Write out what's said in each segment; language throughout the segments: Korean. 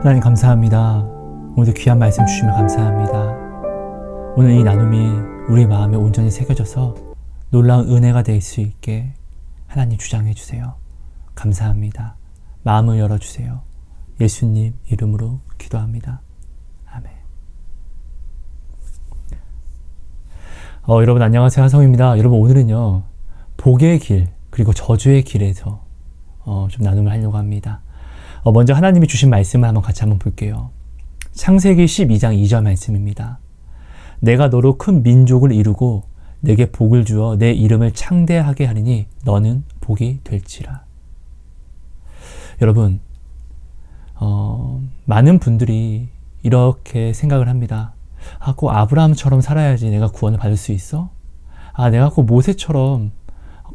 하나님 감사합니다. 오늘도 귀한 말씀 주시면 감사합니다. 오늘 이 나눔이 우리 마음에 온전히 새겨져서 놀라운 은혜가 될 수 있게 하나님 주장해 주세요. 감사합니다. 마음을 열어 주세요. 예수님 이름으로 기도합니다. 아멘. 어, 여러분 안녕하세요. 하성입니다. 여러분 오늘은요. 복의 길 그리고 저주의 길에서 어, 좀 나눔을 하려고 합니다. 어, 먼저 하나님이 주신 말씀을 한번 같이 한번 볼게요. 창세기 12장 2절 말씀입니다. 내가 너로 큰 민족을 이루고 내게 복을 주어 내 이름을 창대하게 하리니 너는 복이 될지라. 여러분, 어, 많은 분들이 이렇게 생각을 합니다. 아, 꼭 아브라함처럼 살아야지 내가 구원을 받을 수 있어? 아, 내가 꼭 모세처럼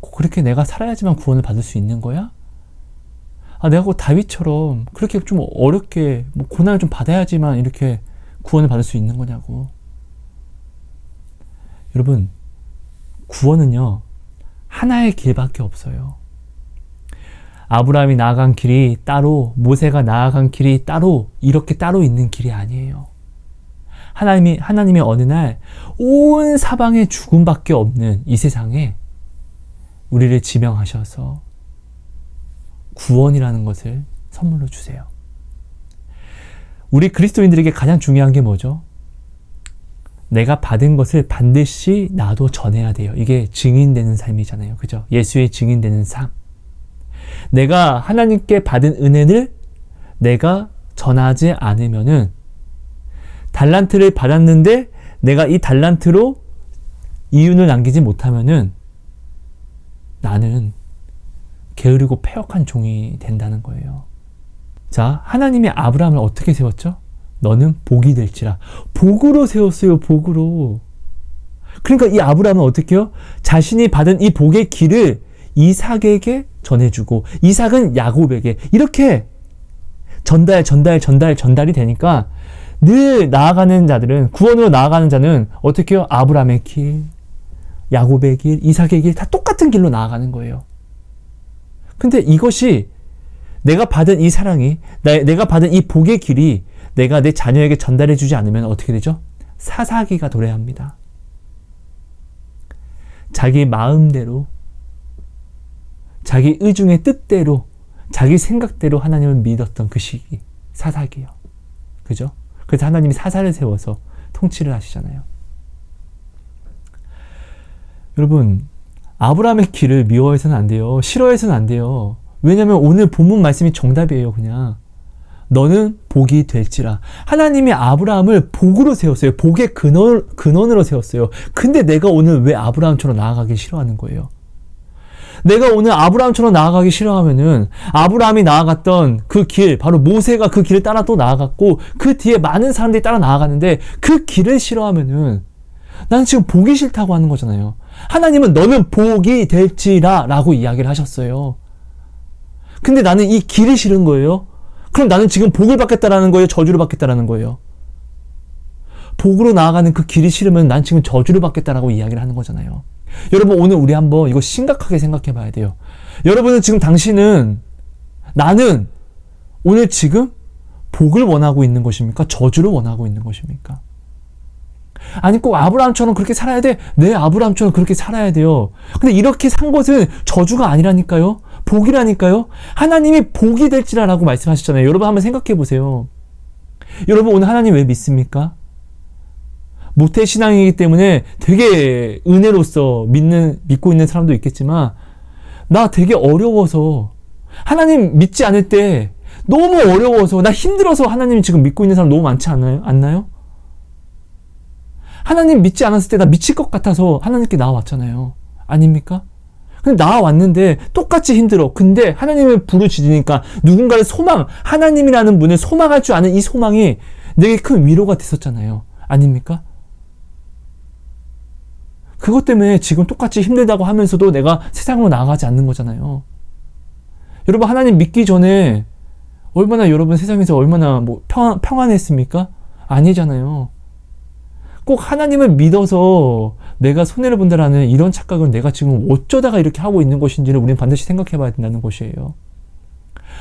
꼭 그렇게 내가 살아야지만 구원을 받을 수 있는 거야? 아, 내가 꼭 다윗처럼 그렇게 좀 어렵게 뭐 고난을 좀 받아야지만 이렇게 구원을 받을 수 있는 거냐고. 여러분, 구원은요, 하나의 길밖에 없어요. 아브라함이 나아간 길이 따로, 모세가 나아간 길이 따로, 이렇게 따로 있는 길이 아니에요. 하나님이, 하나님이 어느 날 온 사방에 죽음밖에 없는 이 세상에 우리를 지명하셔서 구원이라는 것을 선물로 주세요. 우리 그리스도인들에게 가장 중요한 게 뭐죠? 내가 받은 것을 반드시 나도 전해야 돼요. 이게 증인되는 삶이잖아요. 그죠? 예수의 증인되는 삶. 내가 하나님께 받은 은혜를 내가 전하지 않으면은 달란트를 받았는데 내가 이 달란트로 이윤을 남기지 못하면은 나는 게으르고 폐역한 종이 된다는 거예요. 자, 하나님이 아브라함을 어떻게 세웠죠? 너는 복이 될지라. 복으로 세웠어요, 복으로. 그러니까 이 아브라함은 어떻게 해요? 자신이 받은 이 복의 길을 이삭에게 전해주고, 이삭은 야곱에게 이렇게 전달, 전달, 전달, 전달이 되니까 늘 나아가는 자들은, 구원으로 나아가는 자는 어떻게 해요? 아브라함의 길, 야곱의 길, 이삭의 길, 다 똑같은 길로 나아가는 거예요. 근데 이것이 내가 받은 이 사랑이, 내가 받은 이 복의 길이 내가 내 자녀에게 전달해 주지 않으면 어떻게 되죠? 사사기가 도래합니다. 자기 마음대로, 자기 의중의 뜻대로, 자기 생각대로 하나님을 믿었던 그 시기, 사사기요. 그죠? 그래서 하나님이 사사를 세워서 통치를 하시잖아요. 여러분, 아브라함의 길을 미워해서는 안 돼요. 싫어해서는 안 돼요. 왜냐면 오늘 본문 말씀이 정답이에요, 그냥. 너는 복이 될지라. 하나님이 아브라함을 복으로 세웠어요. 복의 근원, 근원으로 세웠어요. 근데 내가 오늘 왜 아브라함처럼 나아가기 싫어하는 거예요? 내가 오늘 아브라함처럼 나아가기 싫어하면은 아브라함이 나아갔던 그 길, 바로 모세가 그 길을 따라 또 나아갔고 그 뒤에 많은 사람들이 따라 나아갔는데 그 길을 싫어하면은 나는 지금 보기 싫다고 하는 거잖아요. 하나님은 너는 복이 될지라 라고 이야기를 하셨어요. 근데 나는 이 길이 싫은 거예요. 그럼 나는 지금 복을 받겠다라는 거예요? 저주를 받겠다라는 거예요? 복으로 나아가는 그 길이 싫으면 난 지금 저주를 받겠다라고 이야기를 하는 거잖아요. 여러분, 오늘 우리 한번 이거 심각하게 생각해 봐야 돼요. 여러분은 지금 당신은, 나는 오늘 지금 복을 원하고 있는 것입니까? 저주를 원하고 있는 것입니까? 아니 꼭 아브라함처럼 그렇게 살아야 돼? 네, 아브라함처럼 그렇게 살아야 돼요. 근데 이렇게 산 것은 저주가 아니라니까요. 복이라니까요. 하나님이 복이 될지라라고 말씀하셨잖아요. 여러분 한번 생각해 보세요. 여러분 오늘 하나님 왜 믿습니까? 모태 신앙이기 때문에 되게 은혜로서 믿는 믿고 있는 사람도 있겠지만 나 되게 어려워서 하나님 믿지 않을 때 너무 어려워서 나 힘들어서 하나님 지금 믿고 있는 사람 너무 많지 않나요? 않나요? 하나님 믿지 않았을 때 나 미칠 것 같아서 하나님께 나와왔잖아요. 아닙니까? 근데 나와왔는데 똑같이 힘들어. 근데 하나님을 부르짖으니까 누군가를 소망, 하나님이라는 분을 소망할 줄 아는 이 소망이 내게 큰 위로가 됐었잖아요. 아닙니까? 그것 때문에 지금 똑같이 힘들다고 하면서도 내가 세상으로 나아가지 않는 거잖아요. 여러분, 하나님 믿기 전에 얼마나 여러분 세상에서 얼마나 뭐 평, 평안했습니까? 아니잖아요. 꼭 하나님을 믿어서 내가 손해를 본다라는 이런 착각은 내가 지금 어쩌다가 이렇게 하고 있는 것인지를 우리는 반드시 생각해 봐야 된다는 것이에요.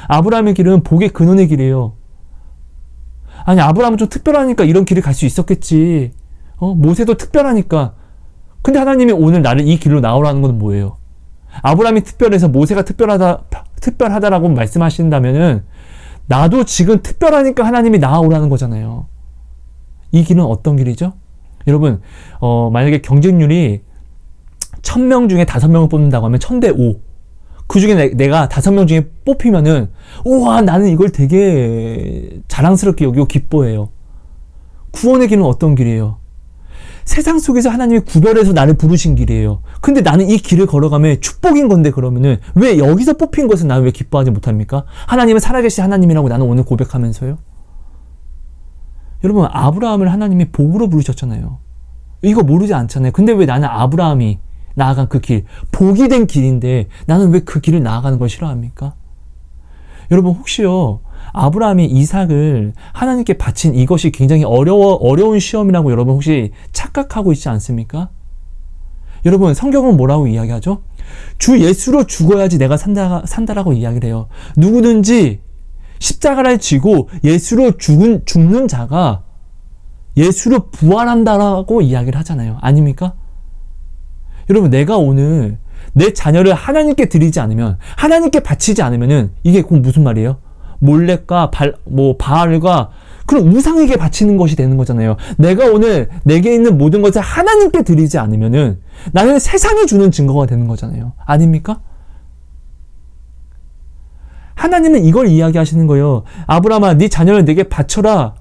아브라함의 길은 복의 근원의 길이에요. 아니 아브라함은 좀 특별하니까 이런 길을 갈 수 있었겠지. 어 모세도 특별하니까. 근데 하나님이 오늘 나를 이 길로 나오라는 건 뭐예요? 아브라함이 특별해서 모세가 특별하다 특별하다라고 말씀하신다면은 나도 지금 특별하니까 하나님이 나오라는 거잖아요. 이 길은 어떤 길이죠? 여러분, 어, 만약에 경쟁률이 1000명 중에 5명을 뽑는다고 하면 1000대 5. 그 중에 내, 가 5명 중에 뽑히면은, 우와, 나는 이걸 되게 자랑스럽게 여기고 기뻐해요. 구원의 길은 어떤 길이에요? 세상 속에서 하나님이 구별해서 나를 부르신 길이에요. 근데 나는 이 길을 걸어가면 축복인 건데 그러면은 왜 여기서 뽑힌 것은 나는 왜 기뻐하지 못합니까? 하나님은 살아계신 하나님이라고 나는 오늘 고백하면서요. 여러분 아브라함을 하나님이 복으로 부르셨잖아요. 이거 모르지 않잖아요. 근데 왜 나는 아브라함이 나아간 그 길, 복이 된 길인데 나는 왜 그 길을 나아가는 걸 싫어합니까? 여러분 혹시요 아브라함이 이삭을 하나님께 바친 이것이 굉장히 어려워, 어려운 시험이라고 여러분 혹시 착각하고 있지 않습니까? 여러분, 성경은 뭐라고 이야기하죠? 주 예수로 죽어야지 내가 산다, 산다라고 이야기를 해요. 누구든지 십자가를 지고 예수로 죽은, 죽는 자가 예수로 부활한다라고 이야기를 하잖아요. 아닙니까? 여러분, 내가 오늘 내 자녀를 하나님께 드리지 않으면, 하나님께 바치지 않으면은, 이게 꼭 무슨 말이에요? 몰렉과 발, 뭐 바알과 그런 우상에게 바치는 것이 되는 거잖아요. 내가 오늘 내게 있는 모든 것을 하나님께 드리지 않으면은 나는 세상이 주는 증거가 되는 거잖아요. 아닙니까? 하나님은 이걸 이야기하시는 거예요. 아브라함아, 네 자녀를 내게 바쳐라.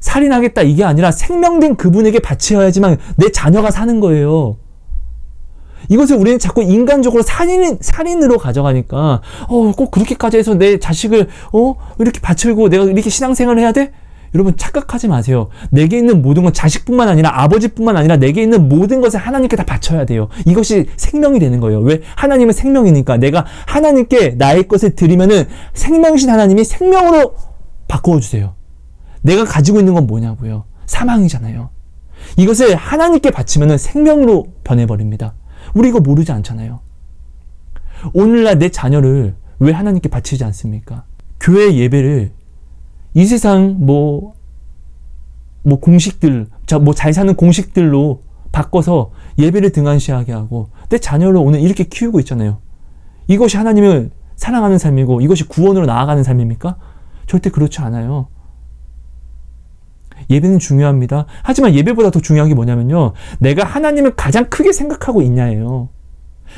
살인하겠다 이게 아니라 생명된 그분에게 바치어야지만 내 자녀가 사는 거예요. 이것을 우리는 자꾸 인간적으로 살인, 살인으로 가져가니까, 어, 꼭 그렇게까지 해서 내 자식을, 어, 이렇게 바치고 내가 이렇게 신앙생활을 해야 돼? 여러분 착각하지 마세요. 내게 있는 모든 건 자식뿐만 아니라 아버지뿐만 아니라 내게 있는 모든 것을 하나님께 다 바쳐야 돼요. 이것이 생명이 되는 거예요. 왜? 하나님은 생명이니까 내가 하나님께 나의 것을 드리면은 생명신 하나님이 생명으로 바꾸어 주세요. 내가 가지고 있는 건 뭐냐고요? 사망이잖아요. 이것을 하나님께 바치면은 생명으로 변해 버립니다. 우리 이거 모르지 않잖아요. 오늘날 내 자녀를 왜 하나님께 바치지 않습니까? 교회 예배를 이 세상 뭐, 뭐 공식들, 뭐 잘 사는 공식들로 바꿔서 예배를 등한시하게 하고 내 자녀를 오늘 이렇게 키우고 있잖아요. 이것이 하나님을 사랑하는 삶이고 이것이 구원으로 나아가는 삶입니까? 절대 그렇지 않아요. 예배는 중요합니다. 하지만 예배보다 더 중요한 게 뭐냐면요. 내가 하나님을 가장 크게 생각하고 있냐예요.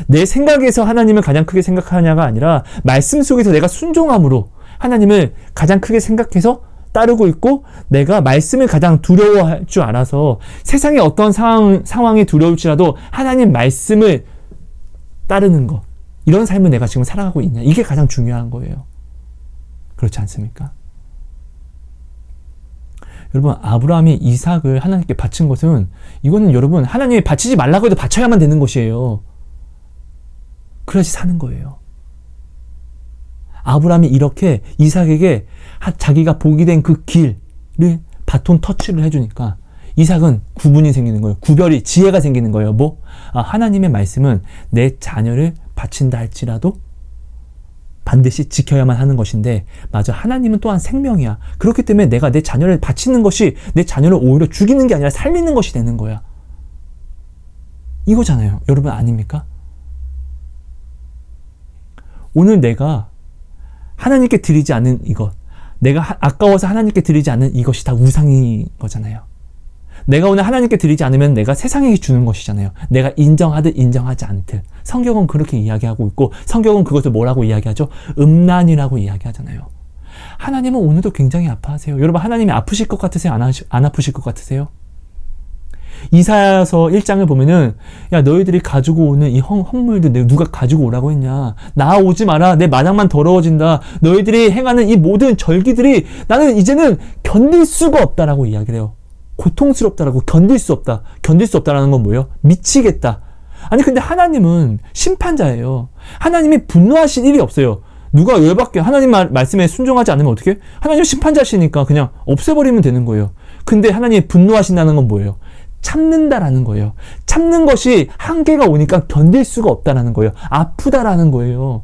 내 생각에서 하나님을 가장 크게 생각하냐가 아니라 말씀 속에서 내가 순종함으로 하나님을 가장 크게 생각해서 따르고 있고 내가 말씀을 가장 두려워할 줄 알아서 세상에 어떤 상황, 상황이 두려울지라도 하나님 말씀을 따르는 것. 이런 삶을 내가 지금 살아가고 있냐. 이게 가장 중요한 거예요. 그렇지 않습니까? 여러분 아브라함이 이삭을 하나님께 바친 것은 이거는 여러분 하나님이 바치지 말라고 해도 바쳐야만 되는 것이에요. 그래야지 사는 거예요. 아브라함이 이렇게 이삭에게 자기가 복이 된 그 길을 바톤 터치를 해주니까 이삭은 구분이 생기는 거예요. 구별이 지혜가 생기는 거예요. 뭐 아, 하나님의 말씀은 내 자녀를 바친다 할지라도 반드시 지켜야만 하는 것인데, 맞아. 하나님은 또한 생명이야. 그렇기 때문에 내가 내 자녀를 바치는 것이 내 자녀를 오히려 죽이는 게 아니라 살리는 것이 되는 거야. 이거잖아요. 여러분 아닙니까? 오늘 내가 하나님께 드리지 않는 이것, 내가 아까워서 하나님께 드리지 않는 이것이 다 우상인 거잖아요. 내가 오늘 하나님께 드리지 않으면 내가 세상에게 주는 것이잖아요. 내가 인정하듯 인정하지 않듯. 성경은 그렇게 이야기하고 있고 성경은 그것을 뭐라고 이야기하죠? 음란이라고 이야기하잖아요. 하나님은 오늘도 굉장히 아파하세요. 여러분 하나님이 아프실 것 같으세요? 안, 하시, 안 아프실 것 같으세요? 이사야서 1장을 보면은 야 너희들이 가지고 오는 이 헝, 헝물들 누가 가지고 오라고 했냐 나 오지 마라 내 마당만 더러워진다 너희들이 행하는 이 모든 절기들이 나는 이제는 견딜 수가 없다라고 이야기를 해요 고통스럽다라고 견딜 수 없다. 견딜 수 없다라는 건 뭐예요? 미치겠다. 아니 근데 하나님은 심판자예요. 하나님이 분노하실 일이 없어요. 누가 열받게 하나님 말, 말씀에 순종하지 않으면 어떻게? 하나님 심판자시니까 그냥 없애버리면 되는 거예요. 근데 하나님이 분노하신다는 건 뭐예요? 참는다라는 거예요. 참는 것이 한계가 오니까 견딜 수가 없다라는 거예요. 아프다라는 거예요.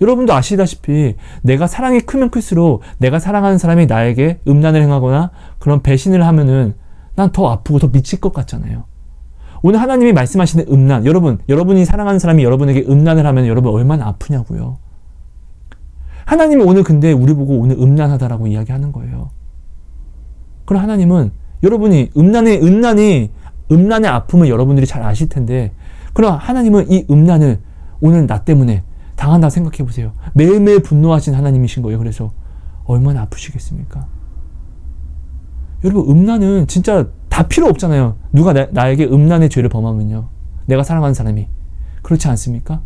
여러분도 아시다시피 내가 사랑이 크면 클수록 내가 사랑하는 사람이 나에게 음란을 행하거나 그런 배신을 하면은 난 더 아프고 더 미칠 것 같잖아요. 오늘 하나님이 말씀하시는 음란, 여러분, 여러분이 사랑하는 사람이 여러분에게 음란을 하면 여러분 얼마나 아프냐고요. 하나님이 오늘 근데 우리 보고 오늘 음란하다라고 이야기하는 거예요. 그럼 하나님은 여러분이 음란의 음란이 음란의 아픔을 여러분들이 잘 아실 텐데 그럼 하나님은 이 음란을 오늘 나 때문에 당한다 생각해 보세요. 매일매일 분노하신 하나님이신 거예요. 그래서 얼마나 아프시겠습니까? 여러분 음란은 진짜 다 필요 없잖아요. 누가 나, 나에게 음란의 죄를 범하면요. 내가 사랑하는 사람이 그렇지 않습니까?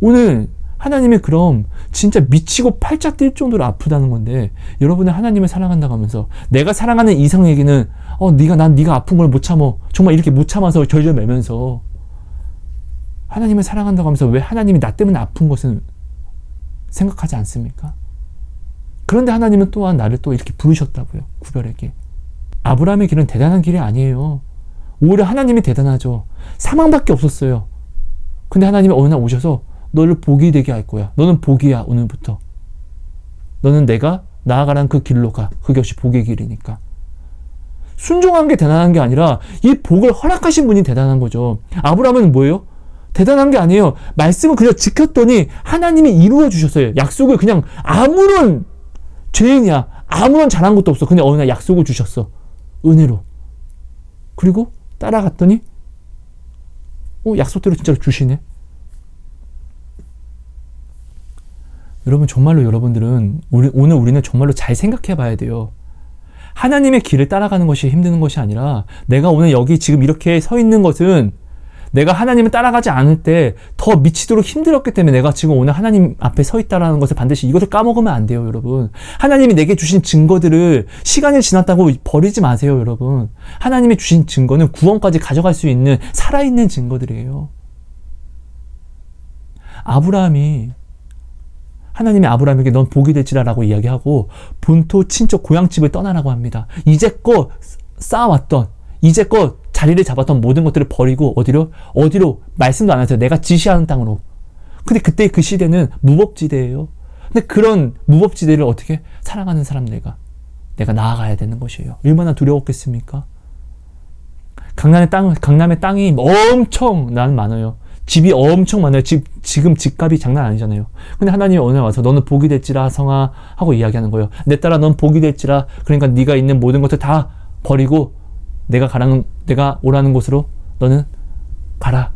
오늘 하나님이 그럼 진짜 미치고 팔짝 뛸 정도로 아프다는 건데 여러분은 하나님을 사랑한다고 하면서 내가 사랑하는 이성에게는 어 네가 난 네가 아픈 걸 못 참어. 정말 이렇게 못 참아서 절절 매면서 하나님을 사랑한다고 하면서 왜 하나님이 나 때문에 아픈 것은 생각하지 않습니까? 그런데 하나님은 또한 나를 또 이렇게 부르셨다고요 구별에게. 아브라함의 길은 대단한 길이 아니에요. 오히려 하나님이 대단하죠. 사망밖에 없었어요. 근데 하나님이 어느 날 오셔서 너를 복이 되게 할 거야. 너는 복이야, 오늘부터. 너는 내가 나아가란 그 길로 가. 그것이 복의 길이니까. 순종한 게 대단한 게 아니라 이 복을 허락하신 분이 대단한 거죠. 아브라함은 뭐예요? 대단한 게 아니에요. 말씀을 그냥 지켰더니 하나님이 이루어 주셨어요. 약속을 그냥 아무런 죄인이야. 아무런 잘한 것도 없어. 그냥 어느 날 약속을 주셨어. 은혜로. 그리고 따라갔더니 어, 약속대로 진짜로 주시네. 여러분 정말로 여러분들은 우리, 오늘 우리는 정말로 잘 생각해 봐야 돼요. 하나님의 길을 따라가는 것이 힘든 것이 아니라 내가 오늘 여기 지금 이렇게 서 있는 것은 내가 하나님을 따라가지 않을 때 더 미치도록 힘들었기 때문에 내가 지금 오늘 하나님 앞에 서 있다라는 것을 반드시 이것을 까먹으면 안 돼요, 여러분. 하나님이 내게 주신 증거들을 시간이 지났다고 버리지 마세요, 여러분. 하나님이 주신 증거는 구원까지 가져갈 수 있는 살아있는 증거들이에요. 아브라함이 하나님이 아브라함에게 넌 복이 될지라라고 이야기하고 본토 친척 고향집을 떠나라고 합니다. 이제껏 쌓아왔던 이제껏 자리를 잡았던 모든 것들을 버리고 어디로 어디로 말씀도 안 하세요. 내가 지시하는 땅으로. 근데 그때 그 시대는 무법지대예요. 근데 그런 무법지대를 어떻게 사랑하는 사람 내가 내가 나아가야 되는 것이에요. 얼마나 두려웠겠습니까? 강남의 땅 강남의 땅이 엄청 난 많아요. 집이 엄청 많아요. 집, 지금 집값이 장난 아니잖아요. 근데 하나님이 오늘 와서 너는 복이 될지라 성아 하고 이야기하는 거예요. 내 딸아 넌 복이 될지라 그러니까 네가 있는 모든 것을 다 버리고 내가 가라는 내가 오라는 곳으로 너는 가라.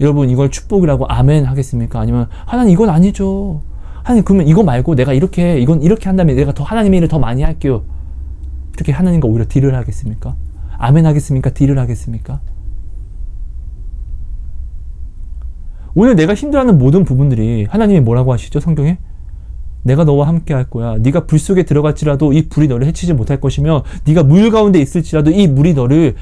여러분 이걸 축복이라고 아멘 하겠습니까? 아니면 하나님 이건 아니죠. 하나님 그러면 이거 말고 내가 이렇게 이건 이렇게 한다면 내가 더 하나님의 일을 더 많이 할게요. 이렇게 하나님과 오히려 딜을 하겠습니까? 아멘 하겠습니까? 딜을 하겠습니까? 오늘 내가 힘들어하는 모든 부분들이 하나님이 뭐라고 하시죠? 성경에? 내가 너와 함께 할 거야. 네가 불 속에 들어갔지라도 이 불이 너를 해치지 못할 것이며 네가 물 가운데 있을지라도 이 물이 너를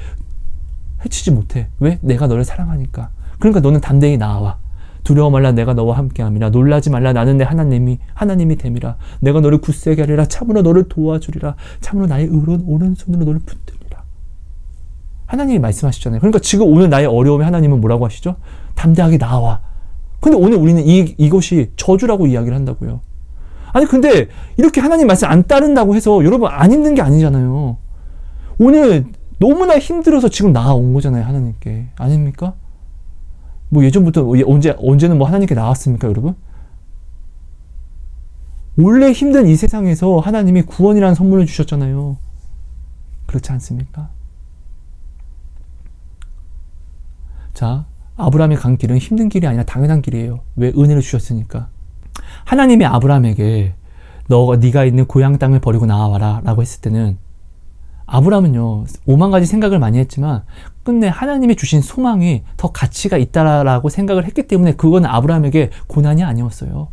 해치지 못해. 왜? 내가 너를 사랑하니까. 그러니까 너는 담대히 나와. 두려워 말라 내가 너와 함께함이라 놀라지 말라 나는 내 하나님이 하나님이 됨이라 내가 너를 굳세게 하리라 참으로 너를 도와주리라 참으로 나의 의로운 오른손으로 너를 붙들리라 하나님이 말씀하시잖아요 그러니까 지금 오늘 나의 어려움에 하나님은 뭐라고 하시죠 담대하게 나와. 근데 오늘 우리는 이, 이것이 저주라고 이야기를 한다고요. 아니, 근데 이렇게 하나님 말씀 안 따른다고 해서 여러분 안 힘든 게 아니잖아요. 오늘 너무나 힘들어서 지금 나온 거잖아요, 하나님께. 아닙니까? 뭐 예전부터 언제, 언제는 뭐 하나님께 나왔습니까, 여러분? 원래 힘든 이 세상에서 하나님이 구원이라는 선물을 주셨잖아요. 그렇지 않습니까? 자, 아브라함의 간 길은 힘든 길이 아니라 당연한 길이에요. 왜 은혜를 주셨으니까. 하나님이 아브라함에게 너가 네가 있는 고향 땅을 버리고 나와라라고 했을 때는 아브라함은요 오만 가지 생각을 많이 했지만 끝내 하나님이 주신 소망이 더 가치가 있다라고 생각을 했기 때문에 그건 아브라함에게 고난이 아니었어요.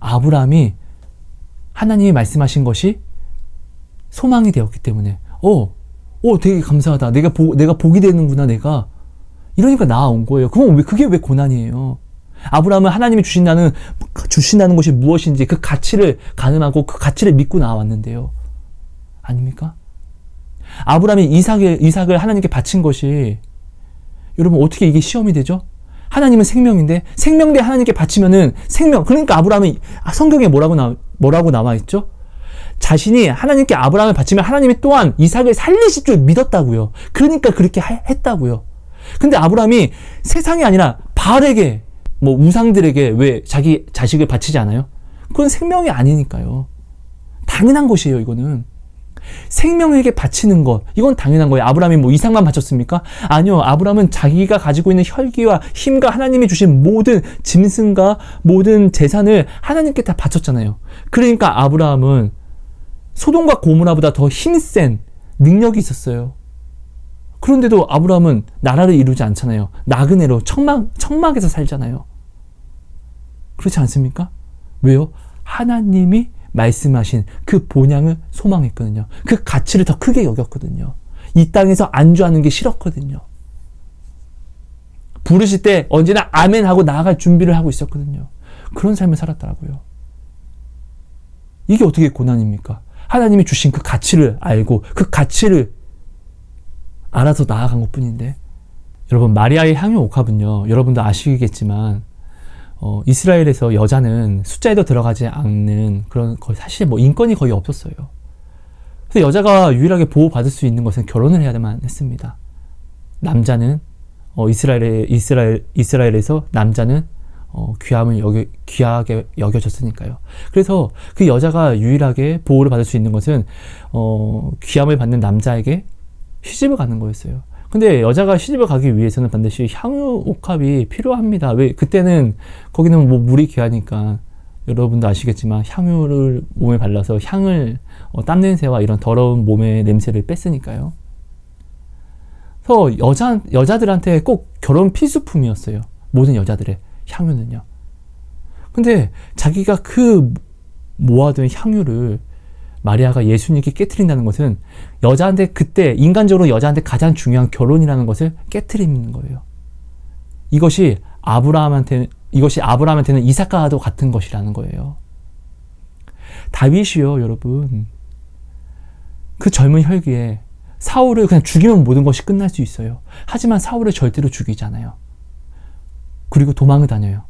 아브라함이 하나님이 말씀하신 것이 소망이 되었기 때문에 어, 어 되게 감사하다. 내가 보, 내가 복이 되는구나 내가 이러니까 나온 거예요. 그럼 왜 그게 왜 고난이에요? 아브라함은 하나님이 주신다는 주신다는 것이 무엇인지 그 가치를 가늠하고 그 가치를 믿고 나왔는데요. 아닙니까? 아브라함이 이삭을 이삭을 하나님께 바친 것이 여러분 어떻게 이게 시험이 되죠? 하나님은 생명인데 생명대 하나님께 바치면은 생명. 그러니까 아브라함이 성경에 뭐라고 나 뭐라고 나와 있죠? 자신이 하나님께 아브라함을 바치면 하나님이 또한 이삭을 살리실 줄 믿었다고요. 그러니까 그렇게 하, 했다고요. 근데 아브라함이 세상이 아니라 바알에게 뭐 우상들에게 왜 자기 자식을 바치지 않아요? 그건 생명이 아니니까요. 당연한 것이에요, 이거는. 생명에게 바치는 것, 이건 당연한 거예요. 아브라함이 뭐 이상만 바쳤습니까? 아니요. 아브라함은 자기가 가지고 있는 혈기와 힘과 하나님이 주신 모든 짐승과 모든 재산을 하나님께 다 바쳤잖아요. 그러니까 아브라함은 소돔과 고무라보다 더 힘센 능력이 있었어요. 그런데도 아브라함은 나라를 이루지 않잖아요. 나그네로 청막, 청막에서 살잖아요. 그렇지 않습니까? 왜요? 하나님이 말씀하신 그 본향을 소망했거든요. 그 가치를 더 크게 여겼거든요. 이 땅에서 안주하는 게 싫었거든요. 부르실 때 언제나 아멘 하고 나아갈 준비를 하고 있었거든요. 그런 삶을 살았더라고요. 이게 어떻게 고난입니까? 하나님이 주신 그 가치를 알고 그 가치를 알아서 나아간 것 뿐인데 여러분 마리아의 향유 옥합은요 여러분도 아시겠지만 어, 이스라엘에서 여자는 숫자에도 들어가지 않는 그런 거의 사실 뭐 인권이 거의 없었어요. 그래서 여자가 유일하게 보호받을 수 있는 것은 결혼을 해야만 했습니다. 남자는 어, 이스라엘에 이스라엘 이스라엘에서 남자는 어, 귀함을 여겨, 귀하게 여겨졌으니까요. 그래서 그 여자가 유일하게 보호를 받을 수 있는 것은 어, 귀함을 받는 남자에게 시집을 가는 거였어요. 근데 여자가 시집을 가기 위해서는 반드시 향유 옥합이 필요합니다. 왜 그때는 거기는 뭐 물이 귀하니까 여러분도 아시겠지만 향유를 몸에 발라서 향을 어, 땀 냄새와 이런 더러운 몸의 냄새를 뺐으니까요. 그래서 여자 여자들한테 꼭 결혼 필수품이었어요. 모든 여자들의 향유는요. 근데 자기가 그 모아둔 향유를 마리아가 예수님께 깨뜨린다는 것은 여자한테 그때 인간적으로 여자한테 가장 중요한 결혼이라는 것을 깨뜨리는 거예요. 이것이 아브라함한테 이것이 아브라함한테는 이삭과도 같은 것이라는 거예요. 다윗이요, 여러분. 그 젊은 혈기에 사울을 그냥 죽이면 모든 것이 끝날 수 있어요. 하지만 사울을 절대로 죽이잖아요. 그리고 도망을 다녀요.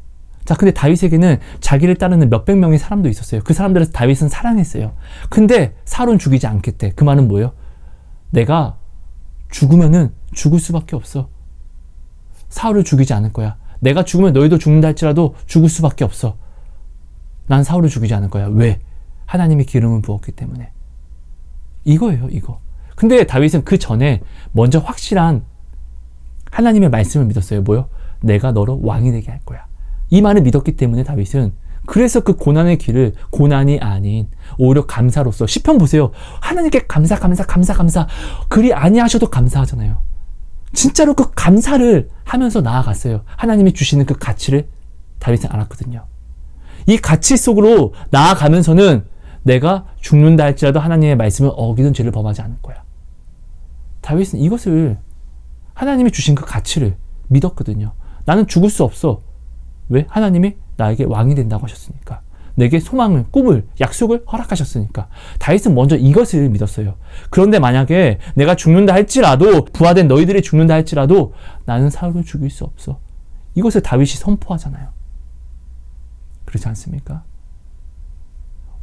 자, 근데 다윗에게는 자기를 따르는 몇백 명의 사람도 있었어요. 그 사람들을 다윗은 사랑했어요. 근데 사울은 죽이지 않겠대. 그 말은 뭐예요? 내가 죽으면은 죽을 수밖에 없어. 사울을 죽이지 않을 거야. 내가 죽으면 너희도 죽는다 할지라도 죽을 수밖에 없어. 난 사울을 죽이지 않을 거야. 왜? 하나님이 기름을 부었기 때문에. 이거예요, 이거. 근데 다윗은 그 전에 먼저 확실한 하나님의 말씀을 믿었어요. 뭐요? 내가 너로 왕이 되게 할 거야. 이 말을 믿었기 때문에 다윗은 그래서 그 고난의 길을 고난이 아닌 오히려 감사로서 시편 보세요. 하나님께 감사 감사 감사 감사 그리 아니하셔도 감사하잖아요. 진짜로 그 감사를 하면서 나아갔어요. 하나님이 주시는 그 가치를 다윗은 알았거든요. 이 가치 속으로 나아가면서는 내가 죽는다 할지라도 하나님의 말씀을 어기는 죄를 범하지 않을 거야. 다윗은 이것을 하나님이 주신 그 가치를 믿었거든요. 나는 죽을 수 없어. 왜? 하나님이 나에게 왕이 된다고 하셨으니까. 내게 소망을, 꿈을, 약속을 허락하셨으니까. 다윗은 먼저 이것을 믿었어요. 그런데 만약에 내가 죽는다 할지라도, 부하된 너희들이 죽는다 할지라도, 나는 사울을 죽일 수 없어. 이것을 다윗이 선포하잖아요. 그렇지 않습니까?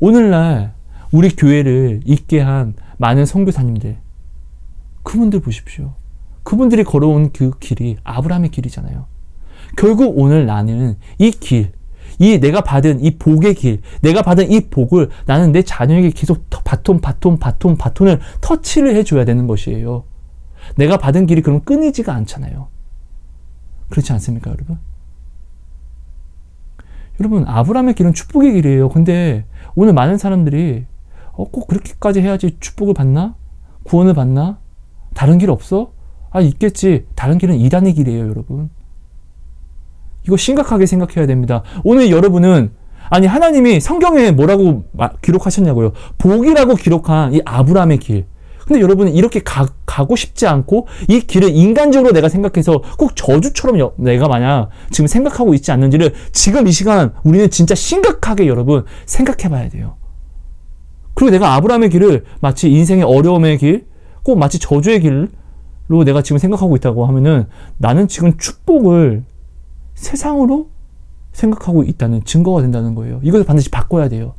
오늘날 우리 교회를 있게 한 많은 선교사님들, 그분들 보십시오. 그분들이 걸어온 그 길이 아브라함의 길이잖아요. 결국 오늘 나는 이 길, 이 내가 받은 이 복의 길, 내가 받은 이 복을 나는 내 자녀에게 계속 바톤, 바톤, 바톤, 바톤을 터치를 해줘야 되는 것이에요. 내가 받은 길이 그럼 끊이지가 않잖아요. 그렇지 않습니까, 여러분? 여러분, 아브라함의 길은 축복의 길이에요. 근데 오늘 많은 사람들이 어, 꼭 그렇게까지 해야지 축복을 받나? 구원을 받나? 다른 길 없어? 아, 있겠지. 다른 길은 이단의 길이에요, 여러분. 이거 심각하게 생각해야 됩니다. 오늘 여러분은 아니 하나님이 성경에 뭐라고 기록하셨냐고요. 복이라고 기록한 이 아브라함의 길. 근데 여러분은 이렇게 가, 가고 싶지 않고 이 길을 인간적으로 내가 생각해서 꼭 저주처럼 여, 내가 만약 지금 생각하고 있지 않는지를 지금 이 시간 우리는 진짜 심각하게 여러분 생각해 봐야 돼요. 그리고 내가 아브라함의 길을 마치 인생의 어려움의 길, 꼭 마치 저주의 길로 내가 지금 생각하고 있다고 하면은 나는 지금 축복을 세상으로 생각하고 있다는 증거가 된다는 거예요. 이것을 반드시 바꿔야 돼요.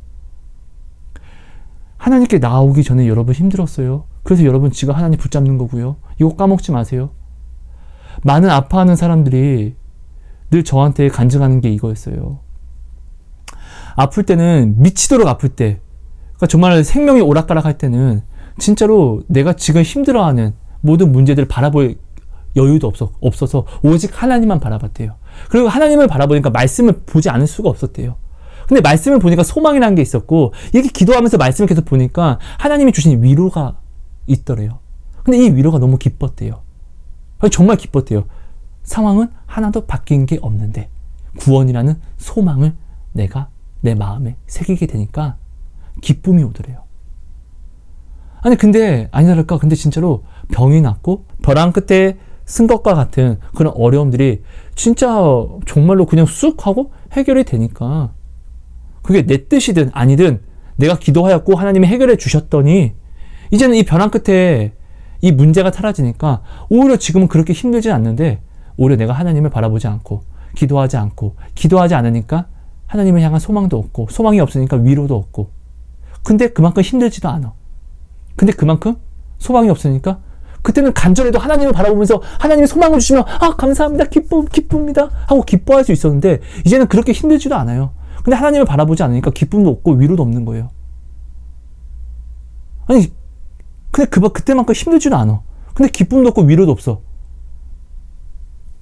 하나님께 나오기 전에 여러분 힘들었어요. 그래서 여러분 지금 하나님 붙잡는 거고요. 이거 까먹지 마세요. 많은 아파하는 사람들이 늘 저한테 간증하는 게 이거였어요. 아플 때는 미치도록 아플 때, 그러니까 정말 생명이 오락가락 할 때는 진짜로 내가 지금 힘들어하는 모든 문제들을 바라볼 여유도 없어, 없어서 오직 하나님만 바라봤대요. 그리고 하나님을 바라보니까 말씀을 보지 않을 수가 없었대요. 근데 말씀을 보니까 소망이라는 게 있었고 이렇게 기도하면서 말씀을 계속 보니까 하나님이 주신 위로가 있더래요. 근데 이 위로가 너무 기뻤대요. 정말 기뻤대요. 상황은 하나도 바뀐 게 없는데 구원이라는 소망을 내가 내 마음에 새기게 되니까 기쁨이 오더래요. 아니 근데 아니다랄까 근데 진짜로 병이 났고 벼랑 끝에 쓴 것과 같은 그런 어려움들이 진짜 정말로 그냥 쑥 하고 해결이 되니까 그게 내 뜻이든 아니든 내가 기도하였고 하나님이 해결해 주셨더니 이제는 이 벼랑 끝에 이 문제가 사라지니까 오히려 지금은 그렇게 힘들진 않는데 오히려 내가 하나님을 바라보지 않고 기도하지 않고 기도하지 않으니까 하나님을 향한 소망도 없고 소망이 없으니까 위로도 없고 근데 그만큼 힘들지도 않아. 근데 그만큼 소망이 없으니까 그때는 간절해도 하나님을 바라보면서 하나님이 소망을 주시면 아 감사합니다 기쁨 기쁩니다 하고 기뻐할 수 있었는데 이제는 그렇게 힘들지도 않아요. 근데 하나님을 바라보지 않으니까 기쁨도 없고 위로도 없는 거예요. 아니 근데 그 그때만큼 힘들지도 않아. 근데 기쁨도 없고 위로도 없어.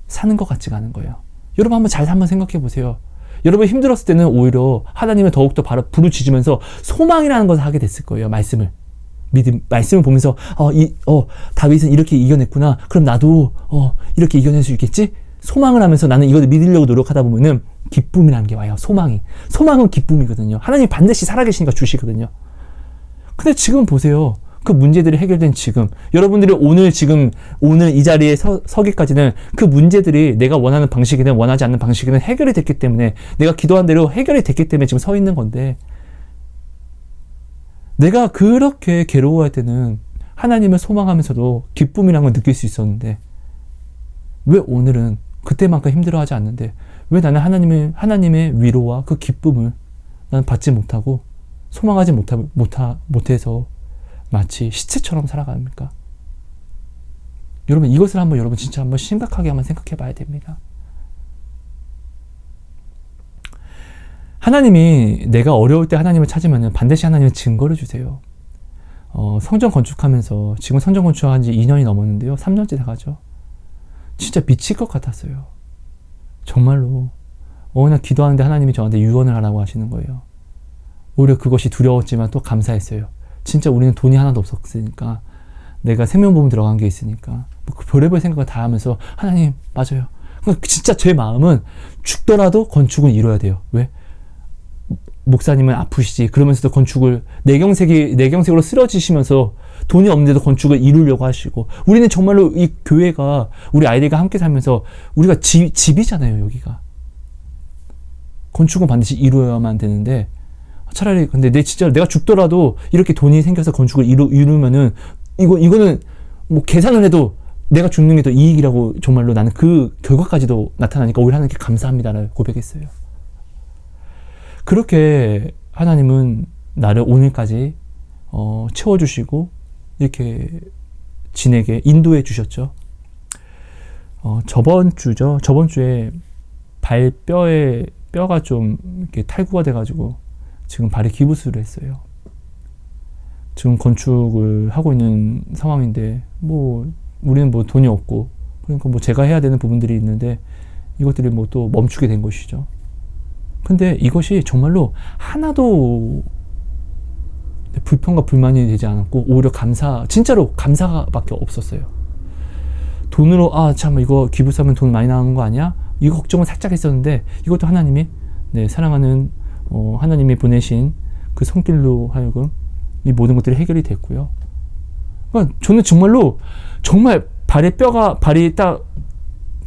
사는 것 같지가 않은 거예요. 여러분 한번 잘 한번 생각해 보세요. 여러분 힘들었을 때는 오히려 하나님을 더욱더 바로 부르짖으면서 소망이라는 것을 하게 됐을 거예요. 말씀을. 믿음, 말씀을 보면서, 어, 이, 어, 다윗은 이렇게 이겨냈구나. 그럼 나도, 어, 이렇게 이겨낼 수 있겠지? 소망을 하면서 나는 이것을 믿으려고 노력하다 보면은 기쁨이라는 게 와요. 소망이. 소망은 기쁨이거든요. 하나님이 반드시 살아계시니까 주시거든요. 근데 지금 보세요. 그 문제들이 해결된 지금 여러분들이 오늘 지금 오늘 이 자리에 서, 서기까지는 그 문제들이 내가 원하는 방식이든 원하지 않는 방식이든 해결이 됐기 때문에 내가 기도한 대로 해결이 됐기 때문에 지금 서 있는 건데 내가 그렇게 괴로워할 때는 하나님을 소망하면서도 기쁨이란 걸 느낄 수 있었는데 왜 오늘은 그때만큼 힘들어하지 않는데 왜 나는 하나님의 하나님의 위로와 그 기쁨을 나는 받지 못하고 소망하지 못하, 못하, 못해서 마치 시체처럼 살아갑니까? 여러분 이것을 한번 여러분 진짜 한번 심각하게 한번 생각해 봐야 됩니다. 하나님이 내가 어려울 때 하나님을 찾으면 반드시 하나님은 증거를 주세요. 어, 성전 건축하면서 지금 성전 건축한 지 2년이 넘었는데요. 3년째 돼가죠. 진짜 미칠 것 같았어요. 정말로. 어느 날 기도하는데 하나님이 저한테 유언을 하라고 하시는 거예요. 오히려 그것이 두려웠지만 또 감사했어요. 진짜 우리는 돈이 하나도 없었으니까 내가 생명보험 들어간 게 있으니까 뭐그 별의별 생각을 다 하면서 하나님 맞아요. 그러니까 진짜 제 마음은 죽더라도 건축은 이뤄야 돼요. 왜? 목사님은 아프시지. 그러면서도 건축을 내경색이 내경색으로 쓰러지시면서 돈이 없는데도 건축을 이루려고 하시고 우리는 정말로 이 교회가 우리 아이들과 함께 살면서 우리가 집, 집이잖아요 여기가 건축은 반드시 이루어야만 되는데 차라리 근데 내 진짜 내가 죽더라도 이렇게 돈이 생겨서 건축을 이루, 이루면은 이거 이거는 뭐 계산을 해도 내가 죽는 게 더 이익이라고 정말로 나는 그 결과까지도 나타나니까 오히려 하나님께 감사합니다를 고백했어요. 그렇게 하나님은 나를 오늘까지 어, 채워주시고 이렇게 진에게 인도해 주셨죠. 어, 저번 주죠. 저번 주에 발뼈에 뼈가 좀 이렇게 탈구가 돼가지고 지금 발에 기부스를 했어요. 지금 건축을 하고 있는 상황인데 뭐 우리는 뭐 돈이 없고 그러니까 뭐 제가 해야 되는 부분들이 있는데 이것들이 뭐 또 멈추게 된 것이죠. 근데 이것이 정말로 하나도 불평과 불만이 되지 않았고 오히려 감사 진짜로 감사밖에 없었어요. 돈으로 아 참 이거 기부사면 돈 많이 나오는 거 아니야? 이 걱정을 살짝 했었는데 이것도 하나님이 네 사랑하는 어, 하나님이 보내신 그 손길로 하여금 이 모든 것들이 해결이 됐고요. 그러니까 저는 정말로 정말 발에 뼈가 발이 딱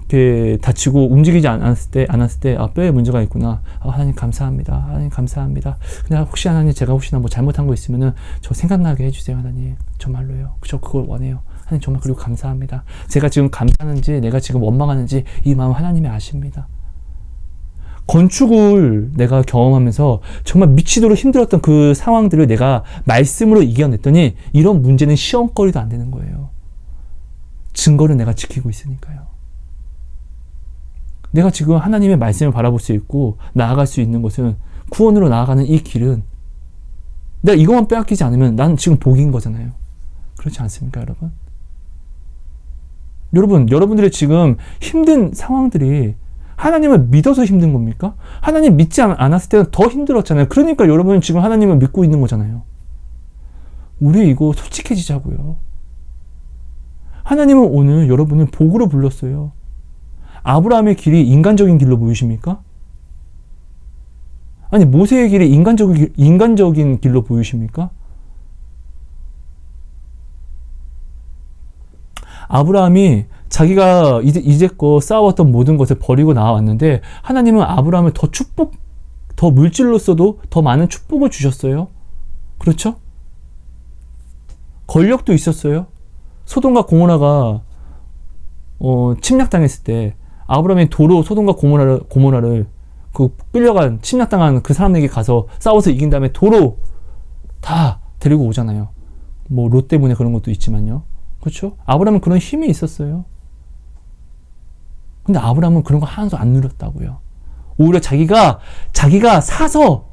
이렇게 다치고 움직이지 않았을 때 않았을 때 아, 뼈에 문제가 있구나. 아, 하나님 감사합니다. 하나님 감사합니다. 그냥 혹시 하나님 제가 혹시나 뭐 잘못한 거 있으면은 저 생각나게 해주세요 하나님. 정말로요. 저 그걸 원해요. 하나님 정말 그리고 감사합니다. 제가 지금 감사하는지 내가 지금 원망하는지 이 마음 하나님이 아십니다. 건축을 내가 경험하면서 정말 미치도록 힘들었던 그 상황들을 내가 말씀으로 이겨냈더니 이런 문제는 시험거리도 안 되는 거예요. 증거를 내가 지키고 있으니까요. 내가 지금 하나님의 말씀을 바라볼 수 있고 나아갈 수 있는 것은 구원으로 나아가는 이 길은 내가 이것만 빼앗기지 않으면 난 지금 복인 거잖아요. 그렇지 않습니까, 여러분? 여러분, 여러분들의 지금 힘든 상황들이 하나님을 믿어서 힘든 겁니까? 하나님 믿지 않- 않았을 때는 더 힘들었잖아요. 그러니까 여러분은 지금 하나님을 믿고 있는 거잖아요. 우리 이거 솔직해지자고요. 하나님은 오늘 여러분을 복으로 불렀어요. 아브라함의 길이 인간적인 길로 보이십니까? 아니 모세의 길이 인간적인 길- 인간적인 길로 보이십니까? 아브라함이 자기가 이제 이제껏 쌓아왔던 모든 것을 버리고 나왔는데 하나님은 아브라함을 더 축복, 더 물질로서도 더 많은 축복을 주셨어요. 그렇죠? 권력도 있었어요. 소돔과 고모라가 어, 침략당했을 때 아브라함이 도로 소돔과 고모라를, 고모라를 그 끌려간 침략당한 그 사람에게 가서 싸워서 이긴 다음에 도로 다 데리고 오잖아요. 뭐 롯 때문에 그런 것도 있지만요. 그렇죠? 아브라함은 그런 힘이 있었어요. 근데 아브라함은 그런 거 하나도 안 누렸다고요. 오히려 자기가 자기가 사서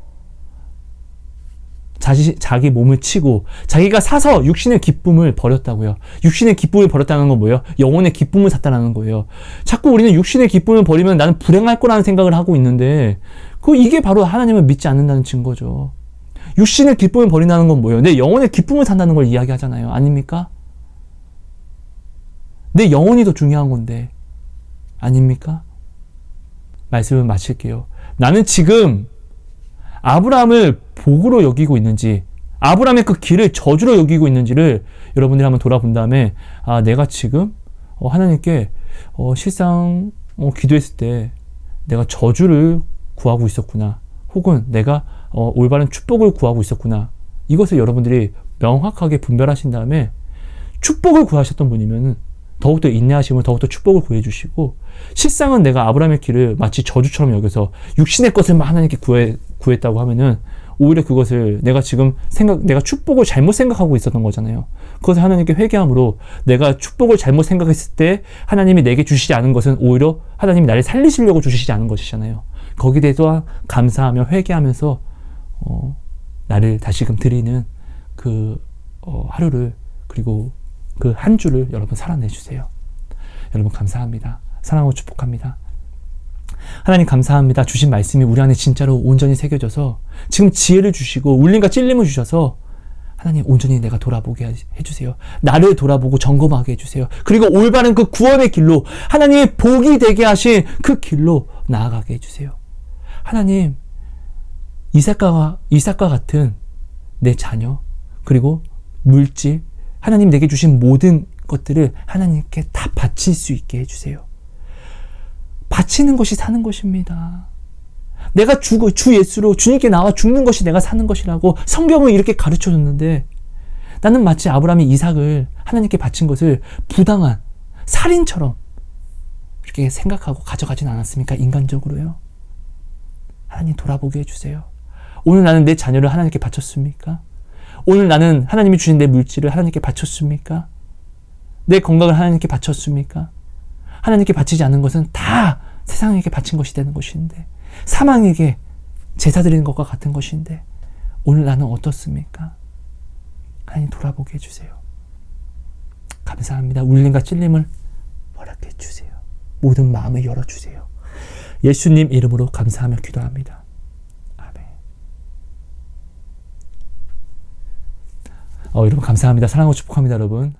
자시, 자기 몸을 치고 자기가 사서 육신의 기쁨을 버렸다고요. 육신의 기쁨을 버렸다는 건 뭐예요? 영혼의 기쁨을 샀다는 거예요. 자꾸 우리는 육신의 기쁨을 버리면 나는 불행할 거라는 생각을 하고 있는데 그 이게 바로 하나님을 믿지 않는다는 증거죠. 육신의 기쁨을 버린다는 건 뭐예요? 내 영혼의 기쁨을 산다는 걸 이야기하잖아요. 아닙니까? 내 영혼이 더 중요한 건데 아닙니까? 말씀을 마칠게요. 나는 지금 아브라함을 복으로 여기고 있는지 아브라함의 그 길을 저주로 여기고 있는지를 여러분들이 한번 돌아본 다음에 아 내가 지금 어, 하나님께 어, 실상 어, 기도했을 때 내가 저주를 구하고 있었구나. 혹은 내가 어, 올바른 축복을 구하고 있었구나. 이것을 여러분들이 명확하게 분별하신 다음에 축복을 구하셨던 분이면은 더욱더 인내하시면 더욱더 축복을 구해주시고 실상은 내가 아브라함의 길을 마치 저주처럼 여겨서 육신의 것을 만 하나님께 구해, 구했다고 하면은 오히려 그것을 내가 지금 생각, 내가 축복을 잘못 생각하고 있었던 거잖아요. 그것을 하나님께 회개함으로 내가 축복을 잘못 생각했을 때 하나님이 내게 주시지 않은 것은 오히려 하나님이 나를 살리시려고 주시지 않은 것이잖아요. 거기에 대해서 감사하며 회개하면서 어, 나를 다시금 드리는 그 어, 하루를 그리고 그 한 주를 여러분 살아내 주세요. 여러분 감사합니다. 사랑하고 축복합니다. 하나님 감사합니다. 주신 말씀이 우리 안에 진짜로 온전히 새겨져서 지금 지혜를 주시고 울림과 찔림을 주셔서 하나님 온전히 내가 돌아보게 해주세요. 나를 돌아보고 점검하게 해주세요. 그리고 올바른 그 구원의 길로 하나님의 복이 되게 하신 그 길로 나아가게 해주세요. 하나님 이삭과 이삭과 같은 내 자녀 그리고 물질 하나님 내게 주신 모든 것들을 하나님께 다 바칠 수 있게 해주세요. 바치는 것이 사는 것입니다. 내가 죽어, 주 예수로 주님께 나와 죽는 것이 내가 사는 것이라고 성경을 이렇게 가르쳐 줬는데 나는 마치 아브라함이 이삭을 하나님께 바친 것을 부당한 살인처럼 이렇게 생각하고 가져가진 않았습니까? 인간적으로요. 하나님 돌아보게 해주세요. 오늘 나는 내 자녀를 하나님께 바쳤습니까? 오늘 나는 하나님이 주신 내 물질을 하나님께 바쳤습니까? 내 건강을 하나님께 바쳤습니까? 하나님께 바치지 않은 것은 다 세상에게 바친 것이 되는 것인데 사망에게 제사 드리는 것과 같은 것인데 오늘 나는 어떻습니까? 하나님 돌아보게 해주세요. 감사합니다. 울림과 찔림을 허락해 주세요. 모든 마음을 열어주세요. 예수님 이름으로 감사하며 기도합니다. 아멘. 어, 여러분 감사합니다. 사랑하고 축복합니다, 여러분.